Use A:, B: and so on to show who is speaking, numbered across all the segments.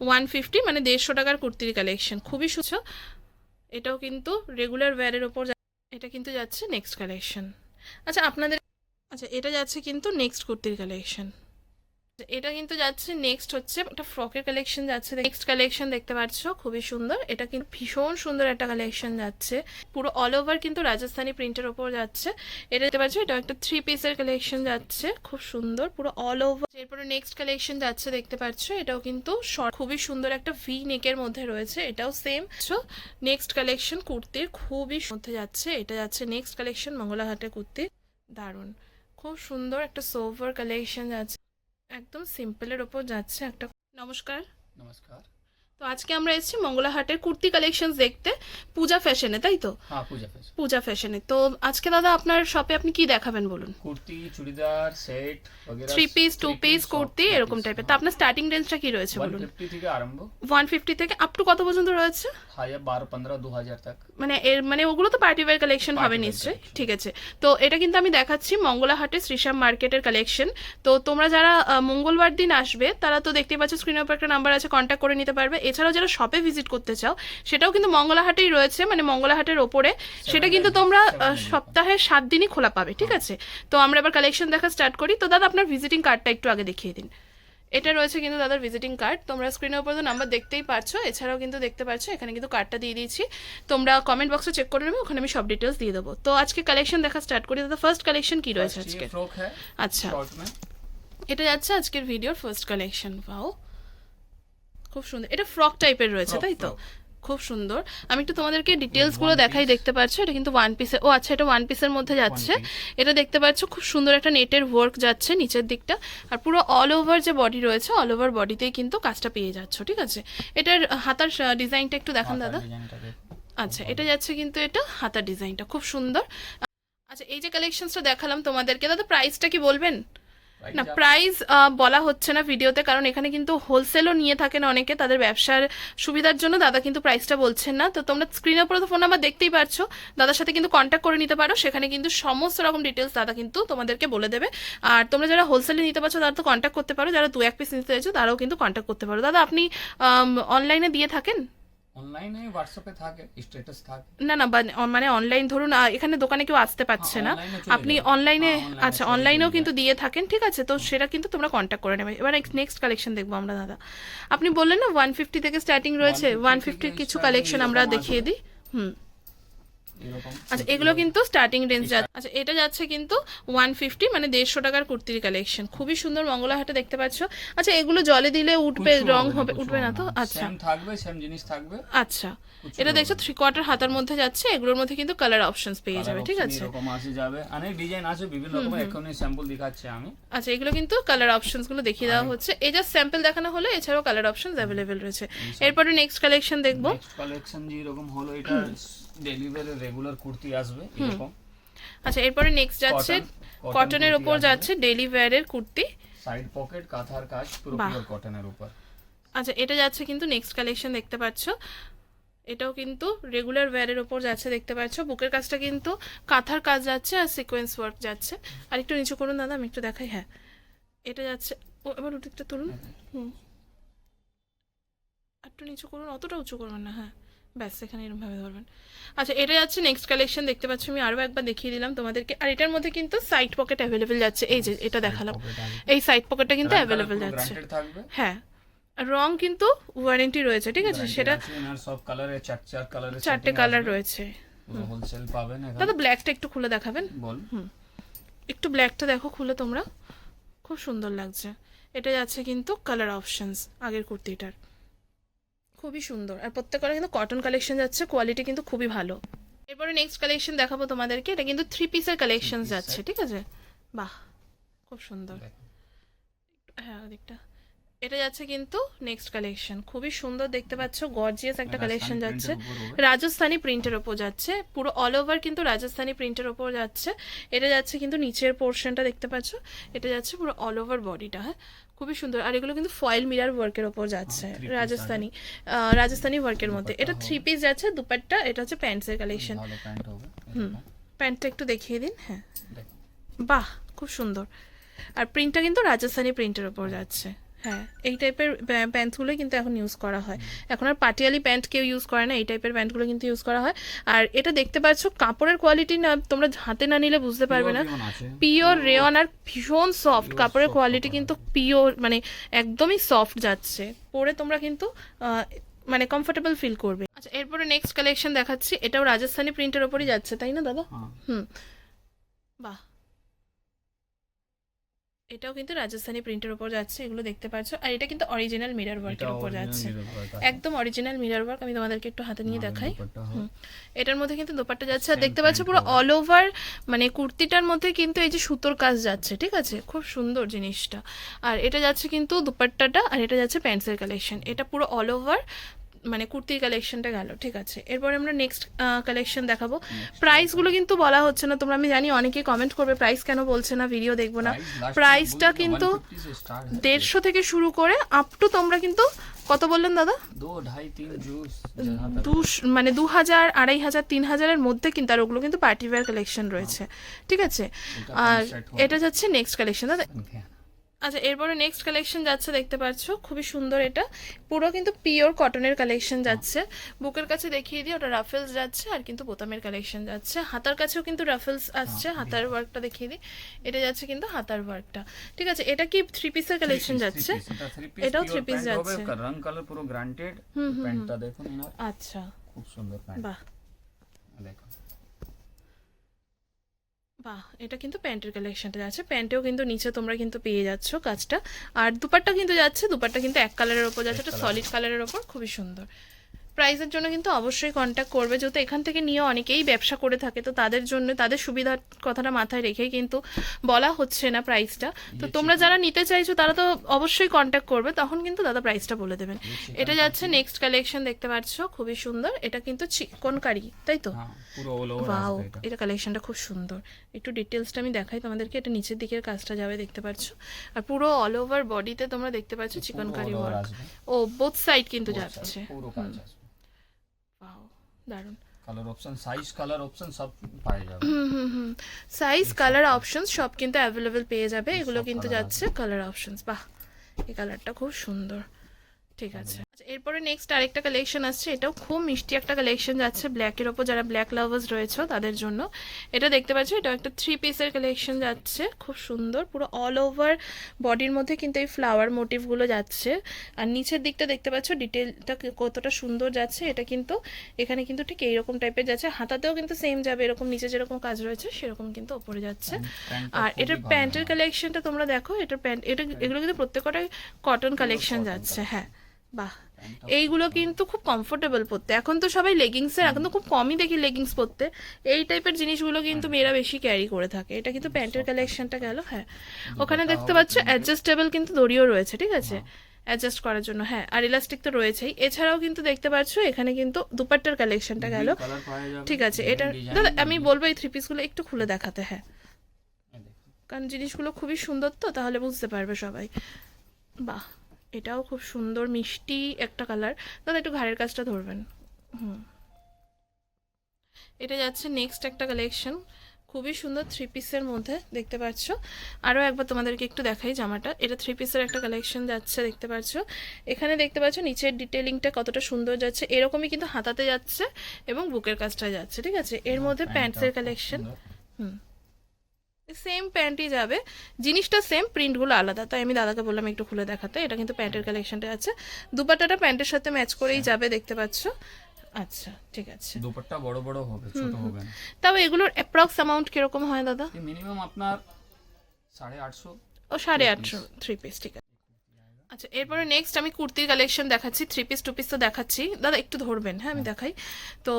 A: One fifty মানে দেড়শো টাকার কুর্তির কালেকশন খুবই সুচ এটাও কিন্তু রেগুলার ওয়্যারের ওপর এটা কিন্তু যাচ্ছে নেক্সট কালেকশন আচ্ছা আপনাদের আচ্ছা এটা যাচ্ছে কিন্তু নেক্সট কুর্তির কালেকশন এটা কিন্তু যাচ্ছে নেক্সট হচ্ছে একটা ফ্রকের কালেকশন যাচ্ছে। নেক্সট কালেকশন দেখতে পাচ্ছ, খুবই সুন্দর। এটা কিন্তু ভীষণ সুন্দর একটা কালেকশন যাচ্ছে। পুরো অল ওভার কিন্তু রাজস্থানি প্রিন্টের ওপর যাচ্ছে। এটা দেখতে পাচ্ছ এটা একটা থ্রি পিসের কালেকশন যাচ্ছে। খুব সুন্দর, পুরো অল ওভার এরপরে নেক্সট কালেকশন যাচ্ছে, দেখতে পাচ্ছ, এটাও কিন্তু খুবই সুন্দর একটা ভি নেকের মধ্যে রয়েছে। এটাও সেম নেক্সট কালেকশন কুর্তির খুবই মধ্যে যাচ্ছে। এটা যাচ্ছে নেক্সট কালেকশন মঙ্গলাহাটের কুর্তি দারুণ। খুব সুন্দর একটা সোভার কালেকশন যাচ্ছে। একদম সিম্পলের ওপর যাচ্ছে একটা। নমস্কার।
B: নমস্কার।
A: তো আজকে আমরা এসেছি মঙ্গলাহাটের কুর্তি কালেকশন দেখতে পূজা ফ্যাশনে তাই তো?
B: হ্যাঁ,
A: পূজা ফ্যাশনে তো আজকে দাদা আপনার শপে আপনি কি দেখাবেন বলুন?
B: Kurti churidar set
A: three piece two piece kurti এরকম টাইপের তো
B: হ্যাঁ।
A: আপনার স্টার্টিং রেঞ্জটা কি রয়েছে বলুন?
B: থেকে আরম্ভ।
A: ওয়ান ফিফটি থেকে আপ টু কত পর্যন্ত রয়েছে?
B: বারো পনেরো দু হাজার
A: মানে এর মানে ওগুলো তো পার্টি ওয়্যার কালেকশন হবে নিশ্চয়ই। ঠিক আছে। তো এটা কিন্তু আমি দেখাচ্ছি মঙ্গলাহাটের শ্রীশ্যাম মার্কেটের কালেকশন তো তোমরা যারা মঙ্গলবার দিন আসবে তারা তো দেখতে পাচ্ছ স্ক্রিনের উপর একটা নাম্বার আছে কন্ট্যাক্ট করে নিতে পারবে। এছাড়াও যারা শপে ভিজিট করতে চাও সেটাও কিন্তু মঙ্গলাহাটেই রয়েছে মানে মঙ্গলাহাটের ওপরে। সেটা কিন্তু তোমরা সপ্তাহে সাত দিনই খোলা পাবে ঠিক আছে? তো আমরা এবার কালেকশন দেখা স্টার্ট করি। তো দাদা আপনার ভিজিটিং কার্ডটা একটু আগে দেখিয়ে দিন। এটা রয়েছে কিন্তু দাদার ভিজিটিং কার্ড তোমরা স্ক্রিনের উপর তো নাম্বার দেখতেই পারছ। এছাড়াও কিন্তু দেখতে পাচ্ছ এখানে কিন্তু কার্ডটা দিয়ে দিয়েছি। তোমরা কমেন্ট বক্সে চেক করে নেবে ওখানে আমি সব ডিটেলস দিয়ে দেবো। তো আজকে কালেকশন দেখা স্টার্ট করি। দাদা ফার্স্ট কালেকশন কি রয়েছে আজকে? আচ্ছা। এটা যাচ্ছে আজকের ভিডিওর ফার্স্ট কালেকশন পাও খুব সুন্দর। এটা ফ্রক টাইপের রয়েছে তাই তো? খুব সুন্দর। আমি একটু তোমাদেরকে
B: ডিটেলসগুলো
A: দেখাই দেখতে পাচ্ছ? এটা কিন্তু ওয়ান পিসের ও আচ্ছা এটা ওয়ান পিসের মধ্যে যাচ্ছে। এটা দেখতে পাচ্ছ খুব সুন্দর একটা নেটের ওয়ার্ক যাচ্ছে নিচের দিকটা। আর পুরো অল ওভার যে বডি রয়েছে অল ওভার বডিতেই কিন্তু কাজটা পেয়ে যাচ্ছ ঠিক আছে? এটার হাতার ডিজাইনটা একটু দেখান দাদা। আচ্ছা এটা যাচ্ছে কিন্তু এটা হাতার ডিজাইনটা খুব সুন্দর। আচ্ছা এই যে কালেকশনটা দেখালাম তোমাদেরকে দাদা প্রাইসটা কি বলবেন? না প্রাইস বলা হচ্ছে না ভিডিওতে কারণ এখানে কিন্তু হোলসেলও নিয়ে থাকেন অনেকে তাদের ব্যবসার সুবিধার জন্য দাদা কিন্তু প্রাইসটা বলছেন না। তো তোমরা স্ক্রিনের উপরে তো ফোন নাম্বার দেখতেই পারছ দাদার সাথে কিন্তু কন্ট্যাক্ট করে নিতে পারো সেখানে কিন্তু সমস্ত রকম ডিটেলস দাদা কিন্তু তোমাদেরকে বলে দেবে। আর তোমরা যারা হোলসেলে নিতে পারছ তারা তো কন্ট্যাক্ট করতে পারো যারা দু এক পিস নিতে চাইছো তারাও কিন্তু কন্ট্যাক্ট করতে পারো। দাদা আপনি অনলাইনে দিয়ে থাকেন?
B: অনলাইনে হোয়াটসঅ্যাপে থাকে স্ট্যাটাস থাকে।
A: না না মানে অনলাইন ধরুন এখানে দোকানে কেউ আসতে পারছে না।
B: এ চলে
A: আপনি অনলাইনে
B: হ্যাঁ,
A: আচ্ছা অনলাইনেও কিন্তু দিয়ে থাকেন ঠিক আছে? তো সেটা কিন্তু তোমরা কন্ট্যাক্ট করে নেবে। এবার নেক্সট কালেকশন দেখব আমরা দাদা। আপনি বললেন না ওয়ান ফিফটি থেকে স্টার্টিং রয়েছে। ওয়ান ফিফটির কিছু কালেকশন আমরা দেখিয়ে দিই। হুম। আচ্ছা এগুলো কিন্তু স্টার্টিং রেঞ্জ যাচ্ছে আচ্ছা এটা যাচ্ছে কিন্তু ওয়ান ফিফটি মানে দেড়শো টাকার কুর্তির কালেকশন খুবই সুন্দর মঙ্গলাহাটে দেখতে পাচ্ছ। আচ্ছা এগুলো জলে দিলে উঠবে রং হবে উঠবে না তো? আচ্ছা।
B: থাকবে সেম জিনিস থাকবে।
A: আচ্ছা এটা দেখছ থ্রি কোয়ার্টার হাতার মধ্যে যাচ্ছে এগুলোর মধ্যে কিন্তু কালার অপশনস পেয়ে যাবে ঠিক আছে?
B: এরকম আসে যাবে। অনেক ডিজাইন আছে বিভিন্ন রকমের এখনই স্যাম্পল দেখাচ্ছি আমি।
A: আচ্ছা এগুলো কিন্তু কালার অপশনসগুলো দেখিয়ে দেওয়া হচ্ছে। এই জাস্ট স্যাম্পল দেখানো হলো এছাড়াও কালার অপশনস অ্যাভেলেবেল রয়েছে। এরপরে নেক্সট কালেকশন দেখব।
B: কালেকশন যে এরকম হলো এটা ডেলিভারি রেগুলার কুর্তি আসবে এরকম।
A: আচ্ছা এরপরে নেক্সট যাচ্ছে কটনের ওপর যাচ্ছে ডেলি ওয়্যারের কুর্তি
B: সাইড পকেট কাঁথার কাজ পুরো কটনের উপর।
A: আচ্ছা এটা যাচ্ছে কিন্তু নেক্সট কালেকশন দেখতে পাচ্ছ। এটাও কিন্তু রেগুলার ওয়্যারের ওপর যাচ্ছে দেখতে পাচ্ছ। বুকের কাজটা কিন্তু কাঁথার কাজ যাচ্ছে আর সিকোয়েন্স ওয়ার্ক যাচ্ছে। আর একটু নিচু করুন দাদা আমি একটু দেখাই হ্যাঁ। এটা যাচ্ছে ও এবার ওদিকটা তুলুন। হুম। আর একটু নিচু করুন অতটা উঁচু করবেন না হ্যাঁ। ব্যাস এখানে এরকমভাবে ধরবেন। আচ্ছা এটা যাচ্ছে নেক্সট কালেকশন দেখতে পাচ্ছ আমি আরও একবার দেখিয়ে দিলাম তোমাদেরকে। আর এটার মধ্যে কিন্তু সাইড পকেট অ্যাভেলেবেল যাচ্ছে। এই যে এটা দেখালাম। এই সাইড পকেটটা কিন্তু অ্যাভেলেবেল যাচ্ছে। হ্যাঁ। রং কিন্তু ওয়ারেন্টি রয়েছে ঠিক আছে? সেটা
B: সব কালারে চার চার কালারে
A: চারটে কালার রয়েছে।
B: হোলসেল পাবেন
A: দাদা ব্ল্যাকটা একটু খুলে দেখাবেন?
B: বল। হুম।
A: একটু ব্ল্যাকটা দেখো খুলে তোমরা। খুব সুন্দর লাগছে। এটা যাচ্ছে কিন্তু কালার অপশনস আগের কুর্তিটার। খুবই সুন্দর। আর প্রত্যেকটা কিন্তু কটন কালেকশন যাচ্ছে কোয়ালিটি কিন্তু খুবই ভালো। এরপরে নেক্সট কালেকশন দেখাবো তোমাদেরকে। এটা কিন্তু থ্রি পিসের কালেকশন যাচ্ছে ঠিক আছে? বাহ খুব সুন্দর। হ্যাঁ ওদিকটা। এটা যাচ্ছে কিন্তু নেক্সট কালেকশন খুবই সুন্দর দেখতে পাচ্ছ গর্জিয়াস একটা কালেকশন যাচ্ছে। রাজস্থানি প্রিন্টের ওপর যাচ্ছে। পুরো অল ওভার কিন্তু রাজস্থানি প্রিন্টের ওপর যাচ্ছে। এটা যাচ্ছে কিন্তু নিচের পোর্শনটা দেখতে পাচ্ছ। এটা যাচ্ছে পুরো অল ওভার বডিটা হ্যাঁ? খুবই সুন্দর। আর এগুলো কিন্তু ফয়েল মিরার ওয়ার্কের ওপর যাচ্ছে
B: three
A: রাজস্থানি। রাজস্থানি ওয়ার্কের মধ্যে। এটা থ্রি পিস যাচ্ছে দুপাট্টা এটা হচ্ছে প্যান্টসের কালেকশন হুম প্যান্টটা একটু দেখিয়ে দিন হ্যাঁ। বাহ খুব সুন্দর। আর প্রিন্টটা কিন্তু রাজস্থানি প্রিন্টের ওপর যাচ্ছে। হ্যাঁ এই টাইপের প্যান্টসগুলোই কিন্তু এখন ইউজ করা হয়। এখন আর পাটিয়ালি প্যান্ট কেউ ইউজ করে না এই টাইপের প্যান্টগুলো কিন্তু ইউজ করা হয়। আর এটা দেখতে পাচ্ছ কাপড়ের কোয়ালিটি না তোমরা হাতে না নিলে বুঝতে পারবে না। পিওর রেয়ন আর ভীষণ সফট কাপড়ের কোয়ালিটি কিন্তু পিওর মানে একদমই সফট যাচ্ছে। পরে তোমরা কিন্তু মানে কমফোর্টেবল ফিল করবে। আচ্ছা এরপরে নেক্সট কালেকশন দেখাচ্ছি। এটাও রাজস্থানি প্রিন্টের ওপরই যাচ্ছে তাই না দাদা?
B: হ্যাঁ।
A: হুম। বাহ। এটাও কিন্তু রাজস্থানি প্রিন্টের ওপর যাচ্ছে এগুলো দেখতে পাচ্ছ আর এটা কিন্তু অরিজিনাল মিরর ওয়ার্কের
B: original
A: যাচ্ছে। একদম অরিজিনাল মিরর ওয়ার্ক আমি তোমাদেরকে একটু হাতে নিয়ে দেখাই। হুম। এটার মধ্যে কিন্তু দোপাট্টা যাচ্ছে। আর দেখতে পাচ্ছ পুরো অল ওভার মানে কুর্তিটার মধ্যে কিন্তু এই যে সুতোর কাজ যাচ্ছে ঠিক আছে? খুব সুন্দর জিনিসটা। আর এটা যাচ্ছে কিন্তু দুপাট্টাটা আর এটা যাচ্ছে প্যান্টসের কালেকশন এটা পুরো অল ওভার মানে কুর্তির কালেকশনটা গেল ঠিক আছে? এরপরে আমরা নেক্সট কালেকশন দেখাবো। প্রাইসগুলো কিন্তু বলা হচ্ছে না তোমরা আমি জানি অনেকে কমেন্ট করবে প্রাইস কেন বলছে না ভিডিও দেখব না। প্রাইসটা কিন্তু দেড়শো থেকে শুরু করে আপ টু তোমরা কিন্তু কত বললেন দাদা? মানে দু হাজার আড়াই হাজার তিন হাজারের মধ্যে কিন্তু আর ওগুলো কিন্তু পার্টিওয়ার কালেকশন রয়েছে। ঠিক আছে? আর এটা যাচ্ছে নেক্সট কালেকশন দাদা আচ্ছা এরপরে নেক্সট কালেকশন যাচ্ছে দেখতে পাচ্ছ খুবই সুন্দর এটা। পুরো কিন্তু পিওর কটনের কালেকশন যাচ্ছে। বুকের কাছে দেখিয়ে দিই ওটা রাফেলস যাচ্ছে আর কিন্তু বোতামের কালেকশন যাচ্ছে। হাতার কাছেও কিন্তু রাফেলস আসছে হাতার ওয়ার্কটা দেখিয়ে দিই। এটা যাচ্ছে কিন্তু হাতার ওয়ার্কটা ঠিক আছে এটা কি থ্রি পিসের কালেকশন যাচ্ছে? এটাও
B: pant হবে,
A: যাচ্ছে।
B: রং কালার পুরো গ্রান্টেড প্যান্টটা দেখুন
A: আচ্ছা।
B: খুব সুন্দর প্যান্ট
A: বাহ
B: দেখুন
A: বাহ এটা কিন্তু প্যান্টের কালেকশনটা যাচ্ছে। প্যান্টেও কিন্তু নিচে তোমরা কিন্তু পেয়ে যাচ্ছ কাজটা। আর দুপাট্টা কিন্তু যাচ্ছে দুপাট্টা কিন্তু এক কালারের ওপর যাচ্ছে একটা সলিড কালারের ওপর খুবই সুন্দর। প্রাইসের জন্য কিন্তু অবশ্যই কন্ট্যাক্ট করবে। যেহেতু এখান থেকে নিয়ে অনেকেই ব্যবসা করে থাকে তো তাদের জন্য তাদের সুবিধার কথাটা মাথায় রেখেই কিন্তু বলা হচ্ছে না প্রাইসটা তো তোমরা যারা নিতে চাইছো তারা তো অবশ্যই কন্ট্যাক্ট করবে। তখন কিন্তু দাদা প্রাইসটা বলে দেবেন। এটা যাচ্ছে নেক্সট কালেকশন দেখতে পাচ্ছ খুবই সুন্দর। এটা কিন্তু চিকনকারি তাই তো?
B: হ্যাঁ এটা।
A: এটা কালেকশনটা খুব সুন্দর। একটু ডিটেলসটা আমি দেখাই তোমাদেরকে। এটা নিচের দিকের কাজটা যাবে দেখতে পাচ্ছ। আর পুরো অল ওভার বডিতে তোমরা দেখতে পাচ্ছ চিকন কারি ওয়ার্ক ও বোথ সাইড কিন্তু যাচ্ছে। দারুণ।
B: Colour option size colour option সব পাওয়া যাবে।
A: হুম হুম হুম। সাইজ কালার অপশন সব কিন্তু অ্যাভেলেবেল পেয়ে যাবে। এগুলো কিন্তু যাচ্ছে কালার অপশনস বাহ এই কালারটা খুব সুন্দর। ঠিক আছে। এরপরে নেক্সট আরেকটা কালেকশন আসছে এটাও খুব মিষ্টি একটা কালেকশন যাচ্ছে ব্ল্যাকের ওপর যারা ব্ল্যাক লাভার্স রয়েছে তাদের জন্য। এটা দেখতে পাচ্ছ এটা একটা থ্রি পিসের কালেকশন যাচ্ছে খুব সুন্দর পুরো অল ওভার বডির মধ্যে কিন্তু এই ফ্লাওয়ার মোটিভগুলো যাচ্ছে। আর নিচের দিকটা দেখতে পাচ্ছ ডিটেলটা কতটা সুন্দর যাচ্ছে এটা কিন্তু এখানে কিন্তু ঠিক এইরকম টাইপের যাচ্ছে। হাতাতেও কিন্তু সেম যাবে এরকম নিচে যেরকম কাজ রয়েছে সেরকম কিন্তু ওপরে যাচ্ছে। আর এটার প্যান্টের। কালেকশনটা তোমরা দেখো এটার প্যান্ট এটা এগুলো কিন্তু প্রত্যেকটাই কটন কালেকশন যাচ্ছে হ্যাঁ। বাহ এইগুলো কিন্তু খুব কমফোর্টেবল পরতে। এখন তো সবাই লেগিংসের এখন তো খুব কমই দেখি লেগিংস পরতে। এই টাইপের জিনিসগুলো কিন্তু মেয়েরা বেশি ক্যারি করে থাকে। এটা কিন্তু প্যান্টের কালেকশনটা গেল হ্যাঁ। ওখানে দেখতে পাচ্ছ অ্যাডজাস্টেবল কিন্তু দড়িও রয়েছে ঠিক আছে? অ্যাডজাস্ট করার জন্য হ্যাঁ। আর ইলাস্টিক তো রয়েছেই। এছাড়াও কিন্তু দেখতে পাচ্ছ এখানে কিন্তু দুপাট্টার কালেকশনটা গেল। ঠিক আছে এটা দাদা আমি বলব এই থ্রি পিসগুলো একটু খুলে দেখাতে হ্যাঁ। কারণ জিনিসগুলো খুবই সুন্দর তো তাহলে বুঝতে পারবে সবাই। বাহ! এটাও খুব সুন্দর মিষ্টি একটা কালার দাদা একটু ঘাড়ের কাজটা ধরবেন। হুম। এটা যাচ্ছে নেক্সট একটা কালেকশন খুবই সুন্দর থ্রি পিসের মধ্যে দেখতে পাচ্ছ। আরও একবার তোমাদেরকে একটু দেখাই জামাটা। এটা থ্রি পিসের একটা কালেকশন যাচ্ছে দেখতে পাচ্ছ। এখানে দেখতে পাচ্ছ নিচের ডিটেলিংটা কতটা সুন্দর যাচ্ছে। এরকমই কিন্তু হাতাতে যাচ্ছে এবং বুকের কাজটা যাচ্ছে ঠিক আছে? এর মধ্যে প্যান্টসের কালেকশন হুম। সেম প্যান্টই যাবে। জিনিসটা সেম প্রিন্টগুলো আলাদা। তাই আমি দাদাকে বললাম একটু খুলে দেখাতে। এটা কিন্তু প্যান্টের কালেকশনটা আছে। দুপাটাটা প্যান্টের সাথে ম্যাচ করেই যাবে দেখতে পাচ্ছ। আচ্ছা ঠিক আছে।
B: দুপাট্টা বড় বড় হবে ছোট হবে না।
A: তাও এগুলোর অ্যাপ্রক্স অ্যামাউন্ট কীরকম হয় দাদা?
B: মিনিমাম আপনার সাড়ে আটশো
A: ও সাড়ে আটশো থ্রি পিস ঠিক আছে। আচ্ছা এরপরে নেক্সট আমি কুর্তির কালেকশন দেখাচ্ছি। থ্রি পিস টু পিস তো দেখাচ্ছি। দাদা একটু ধরবেন হ্যাঁ আমি দেখাই। তো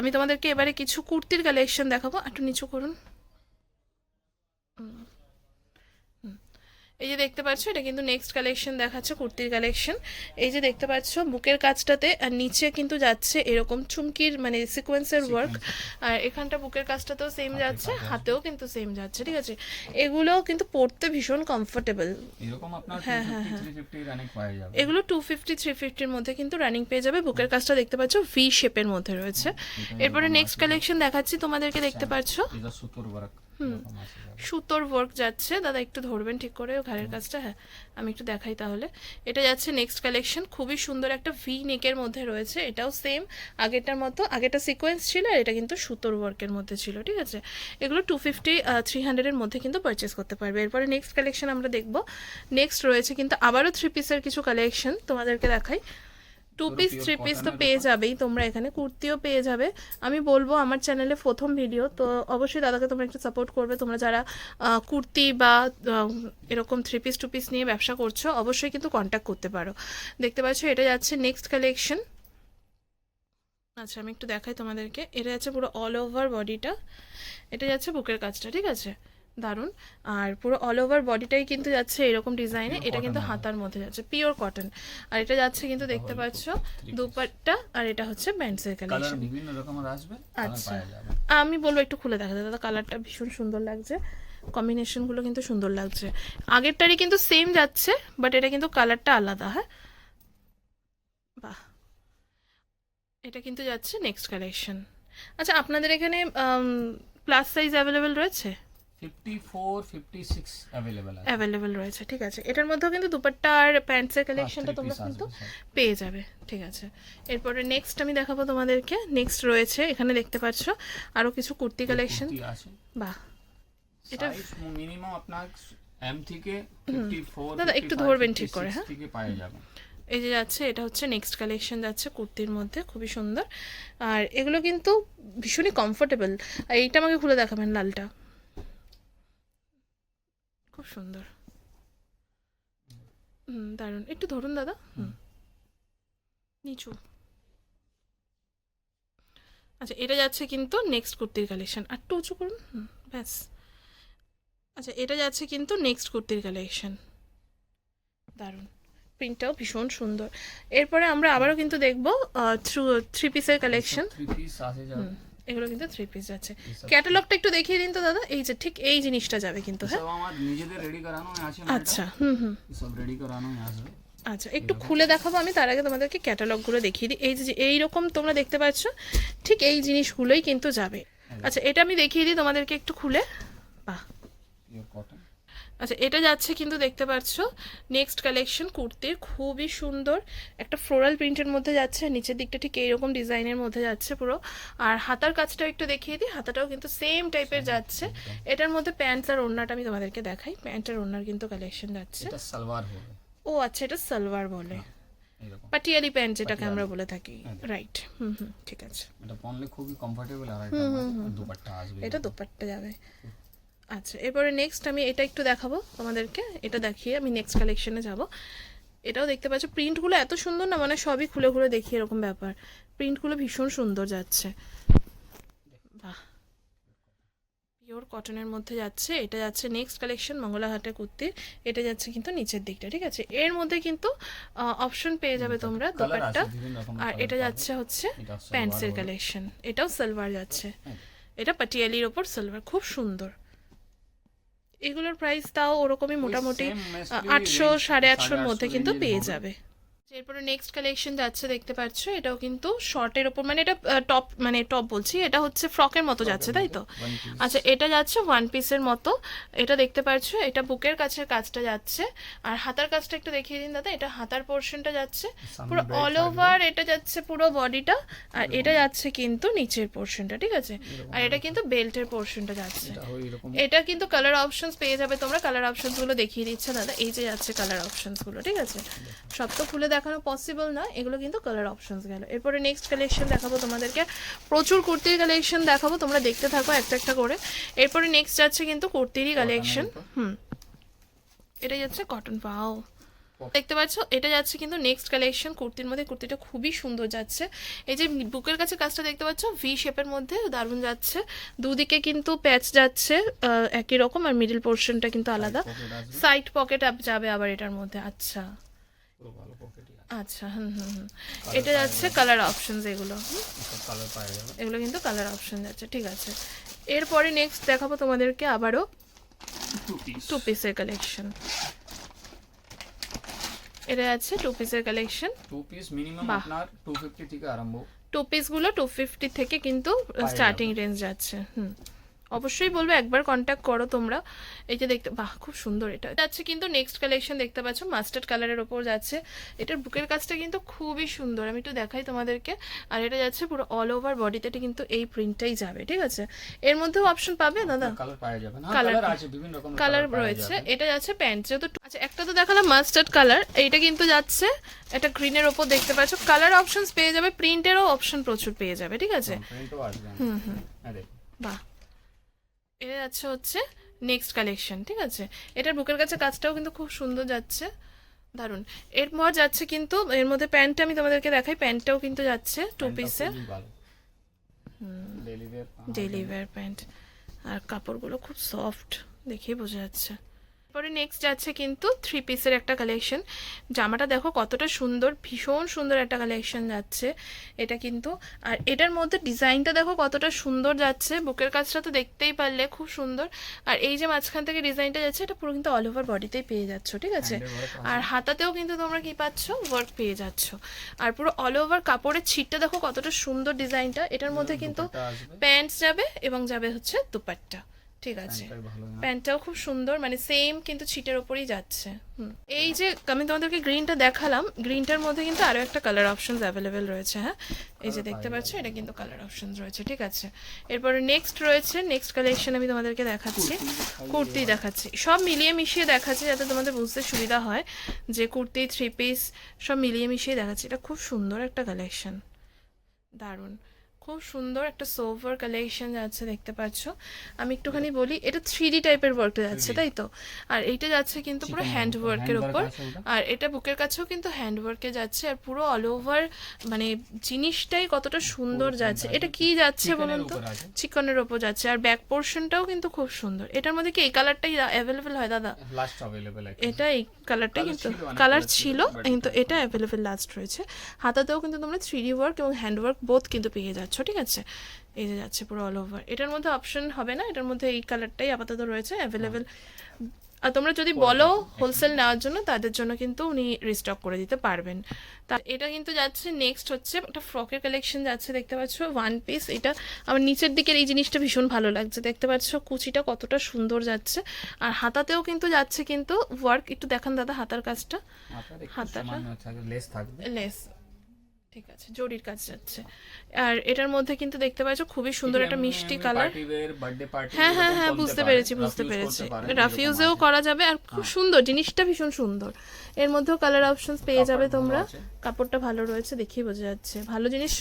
A: আমি তোমাদেরকে এবারে কিছু কুর্তির কালেকশন দেখাবো। একটু নিচু করুন হুম। হুম। এই যে দেখতে পাচ্ছ এটা কিন্তু নেক্সট কালেকশন দেখাচ্ছে কুর্তির কালেকশন এই যে দেখতে পাচ্ছ বুকের কাজটাতে আর নিচে কিন্তু যাচ্ছে এরকম চুমকির মানে সিকোয়েন্সের ওয়ার্ক আর এখানটা বুকের কাজটাতেও সেম যাচ্ছে হাতেও কিন্তু সেম যাচ্ছে ঠিক আছে? এগুলো কিন্তু পড়তে ভীষণ কমফোর্টেবল
B: এরকম আপনার
A: হ্যাঁ, হ্যাঁ,
B: যাবে।
A: এগুলো টু ফিফটি থ্রি ফিফটির মধ্যে কিন্তু রানিং পেয়ে যাবে। বুকের কাজটা দেখতে পাচ্ছ ভি শেপের মধ্যে রয়েছে। এরপরে নেক্সট কালেকশন দেখাচ্ছি তোমাদেরকে দেখতে পাচ্ছ।
B: এটা সুতোর ওয়ার্ক।
A: সুতোর যাচ্ছে। দাদা একটু ধরবেন ঠিক করে ঘাড়ের কাজটা? হ্যাঁ আমি একটু দেখাই তাহলে। এটা যাচ্ছে নেক্সট কালেকশন খুবই সুন্দর একটা ভি নেকের মধ্যে রয়েছে। এটাও সেম আগেরটার মতো আগেরটা সিকোয়েন্স ছিল আর এটা কিন্তু সুতোর ওয়ার্কের মধ্যে ছিল ঠিক আছে? এগুলো টু ফিফটি থ্রি হান্ড্রেডের মধ্যে কিন্তু পারচেস করতে পারবে। এরপরে নেক্সট কালেকশন আমরা দেখব। নেক্সট রয়েছে কিন্তু আবারও থ্রি পিসের কিছু কালেকশন তোমাদেরকে দেখাই। টু পিস থ্রি পিস তো পেয়ে যাবেই তোমরা এখানে কুর্তিও পেয়ে যাবে। আমি বলব আমার চ্যানেলে প্রথম ভিডিও তো অবশ্যই দাদাকে তোমরা একটু সাপোর্ট করবে। তোমরা যারা কুর্তি বা এরকম থ্রি পিস টু পিস নিয়ে ব্যবসা করছ অবশ্যই কিন্তু কন্ট্যাক্ট করতে পারো। দেখতে পাচ্ছ এটা যাচ্ছে নেক্সট কালেকশন আচ্ছা আমি একটু দেখাই তোমাদেরকে। এটা যাচ্ছে পুরো অল ওভার বডিটা এটা যাচ্ছে বুকের কাজটা ঠিক আছে? দারুণ। আর পুরো অল ওভার বডিটাই কিন্তু যাচ্ছে এরকম ডিজাইনে এটা কিন্তু হাতার মধ্যে যাচ্ছে পিওর কটন আর এটা যাচ্ছে কিন্তু দেখতে পাচ্ছ দুপাট্টা আর এটা হচ্ছে
B: কালার
A: কালেকশন
B: বিভিন্ন রকমের আসবে
A: আচ্ছা। আমি বলব একটু খুলে দেখা দাদা কালারটা ভীষণ সুন্দর লাগছে। কম্বিনেশনগুলো কিন্তু সুন্দর লাগছে। আগেরটারই কিন্তু সেম যাচ্ছে বাট এটা কিন্তু কালারটা আলাদা হ্যাঁ? বাহ। এটা কিন্তু যাচ্ছে নেক্সট কালেকশন আচ্ছা আপনাদের এখানে প্লাস সাইজ অ্যাভেলেবেল রয়েছে?
B: অ্যাভেলেবেল
A: রয়েছে ঠিক আছে। এটার মধ্যেও কিন্তু দুপাট্টা আর প্যান্টসের কালেকশনটা তোমরা কিন্তু পেয়ে যাবে ঠিক আছে। এরপরে নেক্সট আমি দেখাবো তোমাদেরকে। নেক্সট রয়েছে এখানে দেখতে পাচ্ছ আরও কিছু কুর্তি কালেকশন বাহ। এটা-
B: মিনিমাম আপনার এম থেকে
A: দাদা, একটু ধরবেন ঠিক করে, হ্যাঁ?
B: থেকে পাওয়া যাবে।
A: এই যে যাচ্ছে এটা হচ্ছে নেক্সট কালেকশন যাচ্ছে কুর্তির মধ্যে খুবই সুন্দর। আর এগুলো কিন্তু ভীষণই কমফোর্টেবল এইটা আমাকে খুলে দেখাবেন লালটা। খুব সুন্দর। হুম দারুণ। একটু ধরুন দাদা। হুম। নিচু। আচ্ছা এটা যাচ্ছে কিন্তু নেক্সট কুর্তির কালেকশন আর একটু উঁচু করুন। ব্যাস। আচ্ছা এটা যাচ্ছে কিন্তু নেক্সট কুর্তির কালেকশন দারুণ। প্রিন্টটাও ভীষণ সুন্দর। এরপরে আমরা আবারও কিন্তু দেখব থ্রু থ্রি পিসের কালেকশন
B: থ্রি পিস
A: এগুলো কিন্তু থ্রি পিস যাচ্ছে। ক্যাটালগটা একটু দেখিয়ে দিন তো দাদা। এই যে ঠিক এই জিনিসটা যাবে কিন্তু হ্যাঁ?
B: আমার নিজেদের রেডি করানো আছে
A: আচ্ছা হুম হুম।
B: সব রেডি করানো আছে।
A: আচ্ছা একটু খুলে দেখাবো আমি তার আগে তোমাদেরকে ক্যাটালগগুলো দেখিয়ে দিই। এই যে এই রকম তোমরা দেখতে পাচ্ছ ঠিক এই জিনিসগুলোই কিন্তু যাবে। আচ্ছা এটা আমি দেখিয়ে দিই তোমাদেরকে একটু খুলে। বাহ।
B: কটন
A: আচ্ছা এটা যাচ্ছে কিন্তু দেখতে পাচ্ছ। নেক্সট কালেকশন কুর্তির খুবই সুন্দর। একটা ফ্লোরাল প্রিন্টের মধ্যে যাচ্ছে আর নিচের দিকটা ঠিক এইরকম ডিজাইনের মধ্যে যাচ্ছে পুরো। আর হাতার কাজটাও একটু দেখিয়ে দিই হাতাটাও কিন্তু সেম টাইপের যাচ্ছে। এটার মধ্যে প্যান্টস আর ওড়নাটা আমি তোমাদেরকে দেখাই। প্যান্ট আর ওড়নার কিন্তু কালেকশন যাচ্ছে।
B: সালোয়ার
A: ও আচ্ছা এটা সালোয়ার বলে।
B: এরকম
A: পাটিয়ালি প্যান্ট যেটাকে আমরা বলে থাকি। রাইট হুম হুম ঠিক আছে।
B: এটা পরলে খুবই কমফোর্টেবল আর এটা দুপাট্টা আসবে।
A: এটা দোপাট্টা যাবে। আচ্ছা এরপরে নেক্সট আমি এটা একটু দেখাবো তোমাদেরকে এটা দেখিয়ে আমি নেক্সট কালেকশনে যাব। এটাও দেখতে পাচ্ছ প্রিন্টগুলো এত সুন্দর না মানে সবই খুলে খুলে দেখি এরকম ব্যাপার। প্রিন্টগুলো ভীষণ সুন্দর যাচ্ছে। বাহ। পিওর কটনের মধ্যে যাচ্ছে এটা যাচ্ছে নেক্সট কালেকশন মঙ্গলাহাটের কুর্তির এটা যাচ্ছে কিন্তু নিচের দিকটা ঠিক আছে? এর মধ্যে কিন্তু অপশন পেয়ে যাবে তোমরা দোপাট্টা।
B: রকম
A: আর এটা যাচ্ছে হচ্ছে প্যান্টসের কালেকশন এটাও সালোয়ার যাচ্ছে। এটা পাটিয়ালির ওপর সালোয়ার খুব সুন্দর। এগুলোর প্রাইস তাও ওরকমই মোটামুটি আটশো সাড়ে আটশোর মধ্যে কিন্তু পেয়ে যাবে। এরপরে নেক্সট কালেকশন যাচ্ছে দেখতে পাচ্ছ এটাও কিন্তু শর্টের ওপর মানে এটা টপ মানে টপ বলছি এটা হচ্ছে ফ্রকের মতো যাচ্ছে তাই তো? আচ্ছা এটা যাচ্ছে ওয়ান পিসের মতো এটা দেখতে পাচ্ছ এটা বুকের কাছে কাজটা যাচ্ছে আর হাতার কাজটা একটু দেখিয়ে দিন দাদা এটা হাতার পোর্শনটা যাচ্ছে পুরো অল ওভার এটা যাচ্ছে পুরো বডিটা আর এটা যাচ্ছে কিন্তু নিচের পোর্শনটা ঠিক আছে? আর এটা কিন্তু বেল্টের পোর্শনটা যাচ্ছে।
B: এটা
A: কিন্তু কালার অপশনস পেয়ে যাবে তোমরা কালার অপশনসগুলো দেখিয়ে দিচ্ছে দাদা এই যে যাচ্ছে কালার অপশনসগুলো ঠিক আছে? সব তো খুলে দেখানো পসিবল না এগুলো কিন্তু কালার অপশনস গেল। এরপরে নেক্সট কালেকশন দেখাবো তোমাদেরকে। প্রচুর কুর্তির কালেকশন দেখাবো তোমরা দেখতে থাকো একটা একটা করে। এরপরে নেক্সট যাচ্ছে কিন্তু কুর্তিরই কালেকশন হুম। এটা যাচ্ছে কটন পাও দেখতে পাচ্ছ? এটা যাচ্ছে কিন্তু নেক্সট কালেকশন কুর্তির মধ্যে কুর্তিটা খুবই সুন্দর যাচ্ছে। এই যে বুকের কাছে কাজটা দেখতে পাচ্ছ? ভি শেপের মধ্যে দারুণ যাচ্ছে। দুদিকে কিন্তু প্যাচ যাচ্ছে একই রকম আর মিডল পোর্শনটা কিন্তু আলাদা। সাইড পকেট যাবে আবার এটার মধ্যে আচ্ছা।
B: আছে
A: আচ্ছা হুম হুম হুম। এটা যাচ্ছে কালার অপশনস এগুলো
B: কালার পাওয়া যাবে।
A: এগুলো কিন্তু কালার অপশন যাচ্ছে ঠিক আছে। এরপরে নেক্সট দেখাবো তোমাদেরকে আবারও
B: টু
A: পিসের কালেকশন এটা যাচ্ছে টু পিসের কালেকশন
B: টু পিস মিনিমাম। আপনার টু ফিফটি থেকে আরম্ভ।
A: টু পিসগুলো টু ফিফটি থেকে কিন্তু স্টার্টিং রেঞ্জ যাচ্ছে হুম। অবশ্যই বলব একবার কন্ট্যাক্ট করো তোমরা। এই যে দেখতে বাহ খুব সুন্দর এটা। যাচ্ছে কিন্তু নেক্সট কালেকশন দেখতে পাচ্ছ মাস্টার্ড কালারের ওপর যাচ্ছে। এটার বুকের কাজটা কিন্তু খুবই সুন্দর আমি একটু দেখাই তোমাদেরকে। আর এটা যাচ্ছে পুরো অল ওভার বডিতে এটা কিন্তু এই প্রিন্টটাই যাবে ঠিক আছে? এর মধ্যেও অপশন পাবে দাদা?
B: কালার পাওয়া যাবে না। কালার আছে বিভিন্ন রকমের
A: কালার রয়েছে। এটা যাচ্ছে প্যান্ট যেহেতু আচ্ছা একটা তো দেখালাম মাস্টার্ড কালার এইটা কিন্তু যাচ্ছে এটা গ্রিনের ওপর দেখতে পাচ্ছ। কালার অপশনস পেয়ে যাবে প্রিন্টেরও অপশন প্রচুর পেয়ে যাবে ঠিক আছে?
B: প্রিন্টও আসবে।
A: হুম হুম।
B: হ্যাঁ
A: বাহ। এটা যাচ্ছে হচ্ছে নেক্সট কালেকশন ঠিক আছে? এটার বুকের কাছে কাজটাও কিন্তু খুব সুন্দর যাচ্ছে। দারুণ এরপর যাচ্ছে কিন্তু এর মধ্যে প্যান্টটা আমি তোমাদেরকে দেখাই প্যান্টটাও কিন্তু যাচ্ছে টু পিসে
B: daily wear
A: daily wear pant. আর কাপড়গুলো খুব সফট দেখেই বোঝা যাচ্ছে। পরে নেক্সট যাচ্ছে কিন্তু থ্রি পিসের একটা কালেকশন জামাটা দেখো কতটা সুন্দর ভীষণ সুন্দর একটা কালেকশন যাচ্ছে এটা কিন্তু। আর এটার মধ্যে ডিজাইনটা দেখো কতটা সুন্দর যাচ্ছে বুকের কাজটা তো দেখতেই পারলে খুব সুন্দর। আর এই যে মাঝখান থেকে ডিজাইনটা যাচ্ছে এটা পুরো কিন্তু অল ওভার বডিতেই পেয়ে যাচ্ছ ঠিক আছে? আর হাতাতেও কিন্তু তোমরা কি পাচ্ছ? ওয়ার্ক পেয়ে যাচ্ছ। আর পুরো অল ওভার কাপড়ের ছিটটা দেখো কতটা সুন্দর ডিজাইনটা এটার মধ্যে কিন্তু প্যান্টস যাবে এবং যাবে হচ্ছে দুপাট্টা। ঠিক আছে।
B: না
A: প্যান্টটাও খুব সুন্দর মানে সেম কিন্তু ছিটের ওপরেই যাচ্ছে। হুম। এই যে আমি তোমাদেরকে গ্রিনটা দেখালাম গ্রিনটার মধ্যে কিন্তু আরও একটা কালার অপশনস অ্যাভেলেবেল রয়েছে হ্যাঁ? এই যে দেখতে পাচ্ছ এটা কিন্তু কালার অপশনস রয়েছে ঠিক আছে। এরপরে নেক্সট রয়েছে নেক্সট কালেকশন আমি তোমাদেরকে দেখাচ্ছি। কুর্তি দেখাচ্ছি। সব মিলিয়ে মিশিয়ে দেখাচ্ছি যাতে তোমাদের বুঝতে সুবিধা হয় যে কুর্তি থ্রি পিস সব মিলিয়ে মিশিয়ে দেখাচ্ছি। এটা খুব সুন্দর একটা কালেকশন দারুণ। খুব সুন্দর একটা সোভার কালেকশন যাচ্ছে দেখতে পাচ্ছ। আমি একটুখানি বলি এটা থ্রি ডি টাইপের ওয়ার্কটা যাচ্ছে তাই তো? আর এইটা যাচ্ছে কিন্তু পুরো হ্যান্ড ওয়ার্কের ওপর। আর এটা বুকের কাছেও কিন্তু হ্যান্ড ওয়ার্কে যাচ্ছে আর পুরো অল ওভার মানে জিনিসটাই কতটা সুন্দর যাচ্ছে। এটা কি যাচ্ছে বলুন তো? চিকনের ওপর যাচ্ছে আর ব্যাক পোর্শনটাও কিন্তু খুব সুন্দর। এটার মধ্যে কি এই কালারটাই অ্যাভেলেবেল হয় দাদা?
B: লাস্ট অ্যাভেলেবল
A: এটা এই কালারটাই কিন্তু কালার ছিল
B: ছিল,
A: কিন্তু এটা অ্যাভেলেবেল লাস্ট রয়েছে। হাতাতেও কিন্তু তোমরা থ্রি ডি ওয়ার্ক এবং হ্যান্ড ওয়ার্ক বোথ কিন্তু পেয়ে যাচ্ছ। ঠিক আছে। এই যে যাচ্ছে পুরো অল ওভার এটার মধ্যে অপশন হবে না? এটার মধ্যে এই কালারটাই আপাতত রয়েছে অ্যাভেলেবেল আর তোমরা যদি বলো হোলসেল নেওয়ার জন্য তাদের জন্য কিন্তু উনি রিস্টক করে দিতে পারবেন। তা এটা কিন্তু যাচ্ছে নেক্সট হচ্ছে একটা ফ্রকের কালেকশন যাচ্ছে দেখতে পাচ্ছ? ওয়ান পিস এটা আমার নিচের দিকের এই জিনিসটা ভীষণ ভালো লাগছে। দেখতে পাচ্ছ কুচিটা কতটা সুন্দর যাচ্ছে। আর হাতাতেও কিন্তু যাচ্ছে কিন্তু ওয়ার্ক একটু দেখান দাদা হাতার কাজটা। হাতাটা?
B: লেস
A: লেস ঠিক আছে জরির কাজ যাচ্ছে। আর এটার মধ্যে কিন্তু দেখতে পাচ্ছ খুবই সুন্দর একটা মিষ্টি কালার হ্যাঁ হ্যাঁ হ্যাঁ বুঝতে পেরেছি বুঝতে পেরেছি। রাফ ইউজেও করা যাবে আর খুব সুন্দর জিনিসটা ভীষণ সুন্দর। এর মধ্যেও কালার অপশনস পেয়ে যাবে তোমরা। কাপড়টা ভালো রয়েছে দেখেই বোঝা যাচ্ছে। ভালো জিনিস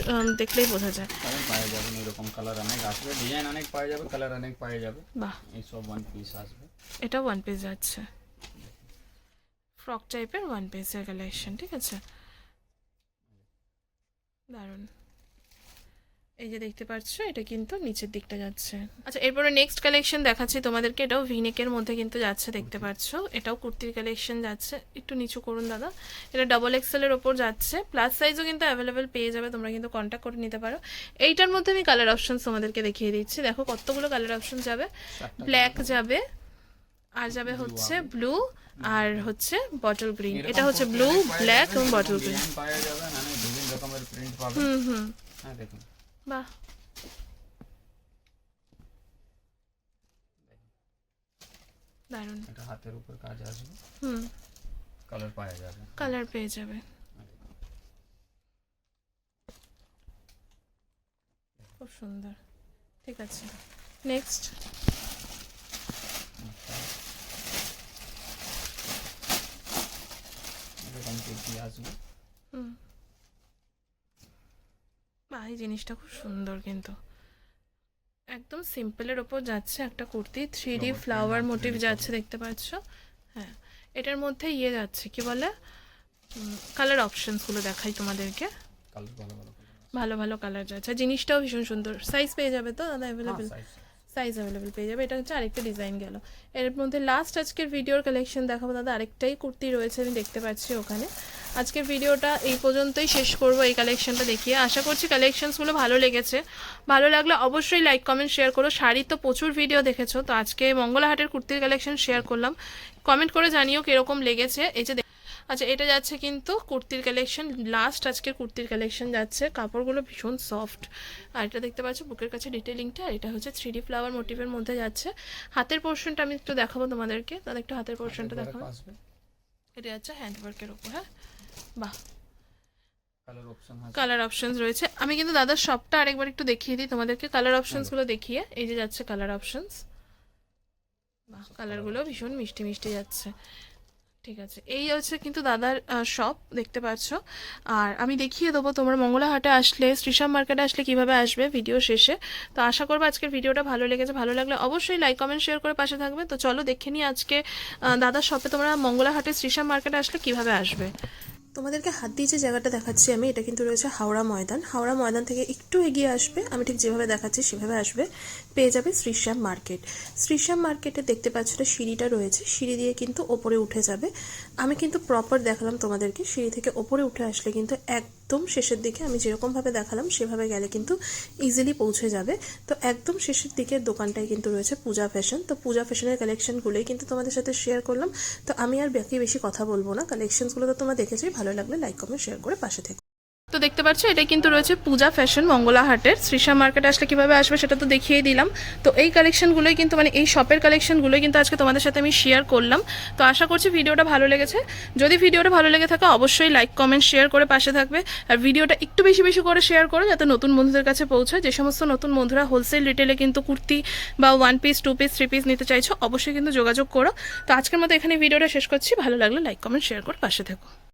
A: দেখলেই বোঝা যায়।
B: পাওয়া যাবে এরকম কালার অনেক আসবে। ডিজাইন অনেক পাওয়া যাবে কালার অনেক পাওয়া যাবে।
A: বাহ।
B: এই সব ওয়ান পিস আসবে।
A: এটা ওয়ান পিস যাচ্ছে। ফ্রক টাইপের ওয়ান পিসের কালেকশন ঠিক আছে? দারুণ। এই যে দেখতে পাচ্ছ এটা কিন্তু নিচের দিকটা যাচ্ছে। আচ্ছা এরপরে নেক্সট কালেকশন দেখাচ্ছি তোমাদেরকে এটাও ভিনেকের মধ্যে কিন্তু যাচ্ছে দেখতে পাচ্ছ। এটাও কুর্তির কালেকশন যাচ্ছে। একটু নিচু করুন দাদা। এটা ডবল এক্সেলের ওপর যাচ্ছে। প্লাস সাইজও কিন্তু অ্যাভেলেবেল পেয়ে যাবে তোমরা কিন্তু কন্ট্যাক্ট করে নিতে পারো। এইটার মধ্যে আমি কালার অপশনস তোমাদেরকে দেখিয়ে দিচ্ছি। দেখো কতগুলো কালার অপশন যাবে। ব্ল্যাক যাবে আর যাবে হচ্ছে ব্লু আর হচ্ছে বটল গ্রিন এটা হচ্ছে ব্লু ব্ল্যাক এবং বটল গ্রিন
B: রকমের প্রিন্ট পাবে
A: হুম হুম।
B: হ্যাঁ দেখুন।
A: বাহ। দারুণ।
B: এটা হাতের উপর কাজ আসবে।
A: হুম।
B: কালার পাওয়া যাবে।
A: কালার পেয়ে যাবে। খুব সুন্দর। ঠিক আছে। নেক্সট
B: এরকম কুর্তি আসবে।
A: হুম। এই জিনিসটা খুব সুন্দর কিন্তু। একদম সিম্পলের ওপর যাচ্ছে একটা kurti three D flower motif যাচ্ছে দেখতে পাচ্ছ। হ্যাঁ এটার মধ্যে ইয়ে যাচ্ছে কি বলে? কালার অপশনসগুলো দেখাই তোমাদেরকে।
B: ভালো ভালো
A: কালার যাচ্ছে। আর জিনিসটাও ভীষণ সুন্দর। সাইজ পেয়ে যাবে তো? দাদা অ্যাভেলেবেল সাইজ অ্যাভেলেবেল পেয়ে যাবে। এটা হচ্ছে আরেকটা ডিজাইন গেল। এর মধ্যে লাস্ট আজকের ভিডিওর কালেকশন দেখাবো দাদা। আরেকটাই কুর্তি রয়েছে আমি দেখতে পাচ্ছি ওখানে। আজকের ভিডিওটা এই পর্যন্তই শেষ করব এই কালেকশনটা দেখিয়ে। আশা করছি কালেকশনসগুলো ভালো লেগেছে। ভালো লাগলে অবশ্যই লাইক কমেন্ট শেয়ার করো। শাড়ির তো প্রচুর ভিডিও দেখেছ তো আজকে মঙ্গলাহাটের কুর্তির কালেকশন শেয়ার করলাম। কমেন্ট করে জানিও কীরকম লেগেছে। এই যে আচ্ছা এটা যাচ্ছে কিন্তু কুর্তির কালেকশন লাস্ট আজকের কুর্তির কালেকশন যাচ্ছে। কাপড়গুলো ভীষণ সফট আর এটা দেখতে পাচ্ছ বুকের কাছে ডিটেলিংটা আর এটা হচ্ছে থ্রি ডি ফ্লাওয়ার মোটিভের মধ্যে যাচ্ছে। হাতের পোর্শনটা আমি একটু দেখাবো তোমাদেরকে। তাহলে একটু হাতের পোর্শনটা দেখাবো এটা যাচ্ছে হ্যান্ডওয়ার্কের ওপর হ্যাঁ? বাহ।
B: কালার অপশন
A: অপশনস রয়েছে। আমি কিন্তু দাদার শপটা আরেকবার একটু দেখিয়ে দিই তোমাদেরকে কালার অপশনসগুলো দেখিয়ে। এই যে যাচ্ছে কালার অপশনস বাহ কালারগুলো ভীষণ মিষ্টি মিষ্টি যাচ্ছে। ঠিক আছে এই হচ্ছে কিন্তু দাদার শপ দেখতে পাচ্ছ। আর আমি দেখিয়ে দেবো তোমরা মঙ্গলাহাটে আসলে শ্রীশাম মার্কেটে আসলে কীভাবে আসবে ভিডিও শেষে। তো আশা করব আজকের ভিডিওটা ভালো লেগেছে। ভালো লাগলে অবশ্যই লাইক কমেন্ট শেয়ার করে পাশে থাকবে। তো চলো দেখে নিই আজকে দাদার শপে তোমরা মঙ্গলাহাটে শ্রীশাম মার্কেটে আসলে কীভাবে আসবে। তোমাদেরকে হাত দিয়ে যে জায়গাটা দেখাচ্ছি আমি, এটা কিন্তু রয়েছে হাওড়া ময়দান। হাওড়া ময়দান থেকে একটু এগিয়ে আসবে, আমি ঠিক যেভাবে দেখাচ্ছি সেভাবে আসবে, পেয়ে যাবে শ্রীশ্যাম মার্কেট। শ্রীশ্যাম মার্কেটে দেখতে পাচ্ছ সিঁড়িটা রয়েছে, সিঁড়ি দিয়ে কিন্তু ওপরে উঠে যাবে। আমি কিন্তু প্রপার দেখালাম তোমাদেরকে, সিঁড়ি থেকে ওপরে উঠে আসলে কিন্তু একদম শেষের দিকে আমি যেরকমভাবে দেখালাম, সেভাবে গেলে কিন্তু ইজিলি পৌঁছে যাবে। তো একদম শেষের দিকের দোকানটাই কিন্তু রয়েছে পূজা ফ্যাশন তো পূজা ফ্যাশনের কালেকশনগুলোই কিন্তু তোমাদের সাথে শেয়ার করলাম। তো আমি আর বাকি বেশি কথা বলব না। কালেকশনসগুলো তো তোমরা দেখেছি ভালো লাগলে লাইক কমেন্ট শেয়ার করে পাশে থেকো। তো দেখতে পাচ্ছ এটা কিন্তু রয়েছে পূজা ফ্যাশন মঙ্গলাহাটের। শ্রীশা মার্কেটে আসলে কীভাবে আসবে সেটা তো দেখিয়ে দিলাম। তো এই কালেকশনগুলোই কিন্তু মানে এই শপের কালেকশনগুলোই কিন্তু আজকে তোমাদের সাথে আমি শেয়ার করলাম। তো আশা করছি ভিডিওটা ভালো লেগেছে। যদি ভিডিওটা ভালো লেগে থাকে, অবশ্যই লাইক কমেন্ট শেয়ার করে পাশে থাকবে। আর ভিডিওটা একটু বেশি বেশি করে শেয়ার করো, যাতে নতুন বন্ধুদের কাছে পৌঁছায়। যে সমস্ত নতুন বন্ধুরা হোলসেল রিটেলে কিন্তু কুর্তি বা one piece two piece three piece নিতে চাইছো, অবশ্যই কিন্তু যোগাযোগ করো। তো আজকের মতো এখানে ভিডিওটা শেষ করছি। ভালো লাগলে লাইক কমেন্ট শেয়ার করে পাশে থেকো।